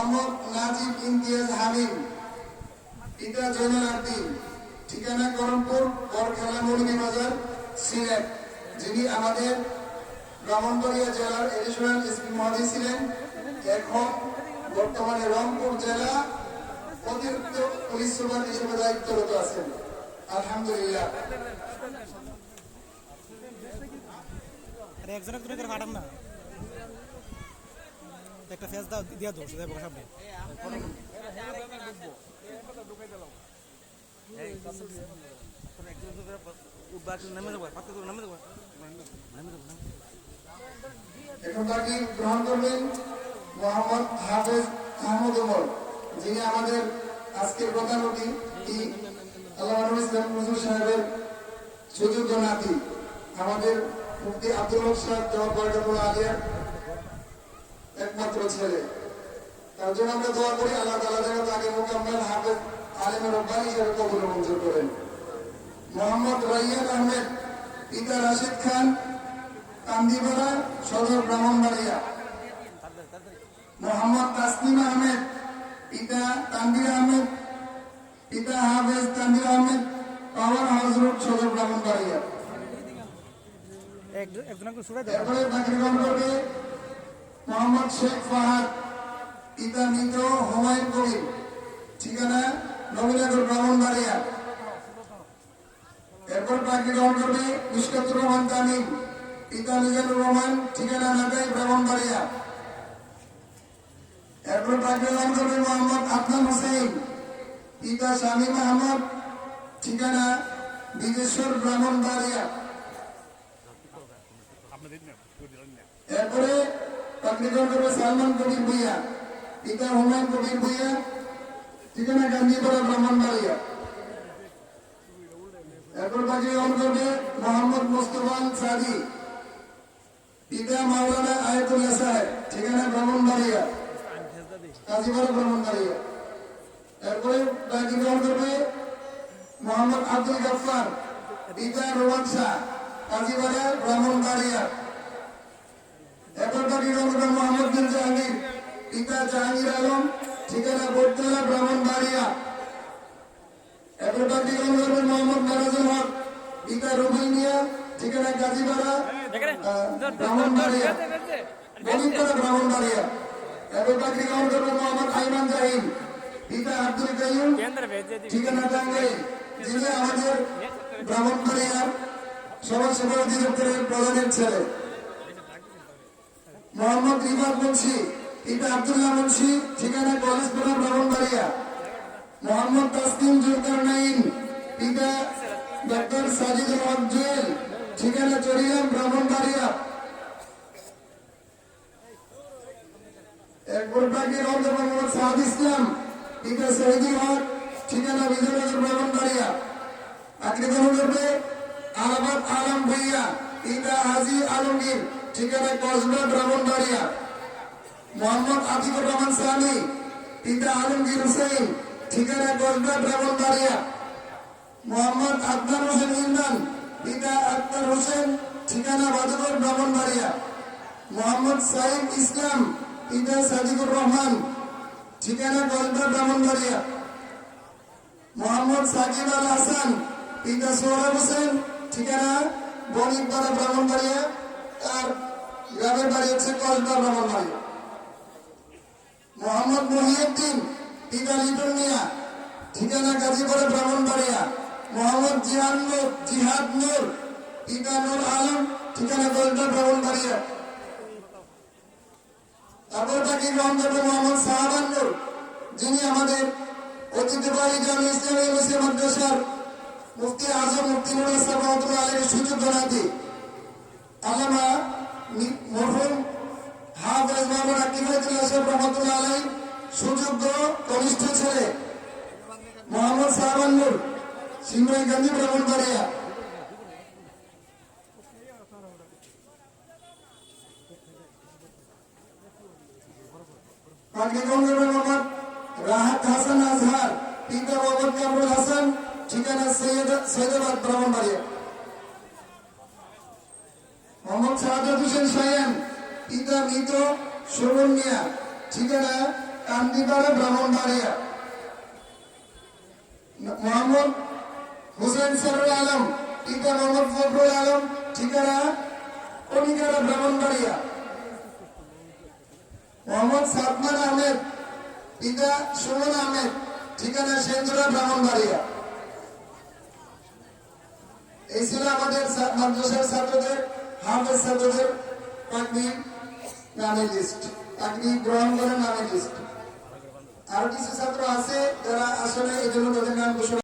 মোহাম্মদ নাজিব ইমতিয়াজ হামিম। পিতা জৈনুল আবদিন ঠিকানা করমপুর বরখেলা মৌলভী বাজার, সিলেট। যিনি আমাদের ব্রাহ্মণবাড়িয়া জেলার এডিশনাল এসপি মহোদয় ছিলেন, এখন বর্তমানে রংপুর জেলা অতিরিক্ত পুলিশ সুপার হিসেবে দায়িত্বরত আছেন। আলহামদুলিল্লাহ। আরে একজন একজন করে ফাটাম না। একটা ফেস দাও, দিয়া দাও সোজা বসা সামনে। গ্রহণ করবেন? মোহাম্মদ হাফেজ যিনি আমাদের আজকের প্রধান সাহেবের সুযোগ্য নাতি, আমাদের মুফতি আব্দুল হক সাহেব, জবাব একমাত্র ছেলে। তার জন্য আমরা দোয়া করি আল্লাহ তালা যেন তাকে মোকাম্মেল হাফেজ আলিমের রব্বানি হিসেবে কবুল মঞ্জুর করেন। মোহাম্মদ রাইয়ান আহমেদ পিতা রাশিদ খান কান্দিপাড়া সদর ব্রাহ্মণবাড়িয়া। মোহাম্মদ তাসলিম আহমেদ পিতা তানবির আহমেদ পিতা Hafez Tanvir Ahmed power house road Sadar Brahmanbaria. একজন একজন সুরাই তাকে করবে মোহাম্মদ শেখ ফাহাদ পিতা মৃত হুমায়ুন কবির ঠিকানা? নবীনগর ব্রাহ্মণবাড়িয়া। এরপর তাকে গ্রহণ করবে মুশকাতুর রহমান তামিম। পিতা মিজানুর রহমান ঠিকানা ঢাকাই ব্রাহ্মণবাড়িয়া। এরপর তাকে গ্রহণ করবে মোহাম্মদ আদনান হোসেন। পিতা শামীম আহমদ ঠিকানা বিদেশ্বর ব্রাহ্মণবাড়িয়া। এরপরে তাকে করবে সালমান কবির ভুইয়া, পিতা হুমায়ুন কবির ভুইয়া, ঠিকানা গান্ধীপাড়া ব্রাহ্মণবাড়িয়া। এরপর গ্রহণ করবে মোহাম্মদ মোস্তফান সাদি, পিতা মাওলানা আয়তুল্লাহ সাহেব ঠিকানা ব্রাহ্মণবাড়িয়া কাজীপাড়া ব্রাহ্মণবাড়িয়া। এরপরে তাকে গ্রহণ করবে মোহাম্মদ আব্দুল গাফার পিতা রোমান শাহ কাজীপাড়া ব্রাহ্মণবাড়িয়া। এরপর তাকে গ্রহণ করবে মোহাম্মদ বিন জাহাঙ্গীর ঠিকানা ব্রাহ্মণবাড়িয়া। হক, পিতা ব্রাহ্মণবাড়িয়া। ব্রাহ্মণবাড়িয়া। আব্দুল ঠিকানা টাঙ্গাইল যিনি আমাদের ব্রাহ্মণবাড়িয়ার সমাজ সেবা অধিদপ্তরের প্রধানের ছেলে। মোহাম্মদ রিফাত মুন্সি, পিতা আব্দুল্লাহ মুন্সি, ঠিকানা কলেজপাড়া ব্রাহ্মণবাড়িয়া। মোহাম্মদ তাসলিম জুলকার নাইন পিতা ডক্টর সাজিদুল হক জুয়েল, ঠিকানা চরিয়াম ব্রাহ্মণবাড়িয়া। এরপর তাকে রহমত মোহাম্মদ সাহাদ ইসলাম, পিতা শহীদুল হক, ঠিকানা বিজয়নগর ব্রাহ্মণবাড়িয়া। গ্রহণ করবে আলাবাদ আলম ভুইয়া, পিতা হাজি আলমগীর। ঠিকানা কসবা ব্রাহ্মণবাড়িয়া মোহাম্মদ আতিকুর রহমান সানি পিতা আলমগীর হোসেন ঠিকানা কসবা ব্রাহ্মণবাড়িয়া মোহাম্মদ আদনান হোসেন ইমরান, পিতা আক্তার হোসেন, ঠিকানা বাদুকর ব্রাহ্মণবাড়িয়া মোহাম্মদ সাইদ ইসলাম, পিতা সাদিকুর রহমান, ঠিকানা কসবা ব্রাহ্মণবাড়িয়া মোহাম্মদ সাকিব আল হাসান, পিতা সোহরাব হোসেন, ঠিকানা বণিকপাড়া ব্রাহ্মণবাড়িয়া আর গ্রামের বাড়ি হচ্ছে কসবা ব্রাহ্মণবাড়িয়া মোহাম্মদ মহিউদ্দিন, পিতা লিটন মিয়া, ঠিকানা গাজীপাড়া ব্রাহ্মণবাড়িয়া। মোহাম্মদ জিহাদ নূর জিহাদ নূর, পিতা নূর আলম, ঠিকানা কসবা ব্রাহ্মণবাড়িয়া। তারপর তাকে গ্রহণ করবে মোহাম্মদ সাহাবান নূর, যিনি আমাদের ঐতিহ্যবাহী জামি ইসলামী মুসলিম মাদ্রাসার মুফতি আজম মুফতি নুর ইসলাম রহমতুল্লাহ আলীর সুযোগ জানাতি আল্লামা নি- মরহুম হাফেজ মাহমুদ আকিবাতুল্লাহ সাহেব রহমতুল্লাহ আলী সুযোগ্য কনিষ্ঠ ছেলে ব্রাহ্মণবাড়িয়া তাকে গ্রহণ করবে মোহাম্মদ রাহাত হাসান আজহার, পিতা মোহাম্মদ কামরুল হাসান, ঠিকানা সৈয়দ, সৈয়দাবাদ ব্রাহ্মণবাড়িয়া মোহাম্মদ সাহাদত হোসেন সায়ান, পিতা মৃত শোভন মিয়া, ঠিকানা কান্দিপাড়া ব্রাহ্মণবাড়িয়া মোহাম্মদ হুসেন সরুল আলম পিতা মোহাম্মদ ফখরুল আলম, ঠিকানা? কনিকারা ব্রাহ্মণবাড়িয়া। মোহাম্মদ সাদমান আহমেদ, পিতা সুমন আহমেদ, ঠিকানা সেন্দুরা ব্রাহ্মণবাড়িয়া। এই ছিল আমাদের মাদ্রাসার ছাত্রদের, হাফেজ ছাত্রদের, পাগড়ি নামের লিস্ট পাগড়ি গ্রহণ করে নামের লিস্ট আরও কিছু ছাত্র আছে যারা আসলে এই জন্য তাদের নাম ঘোষণা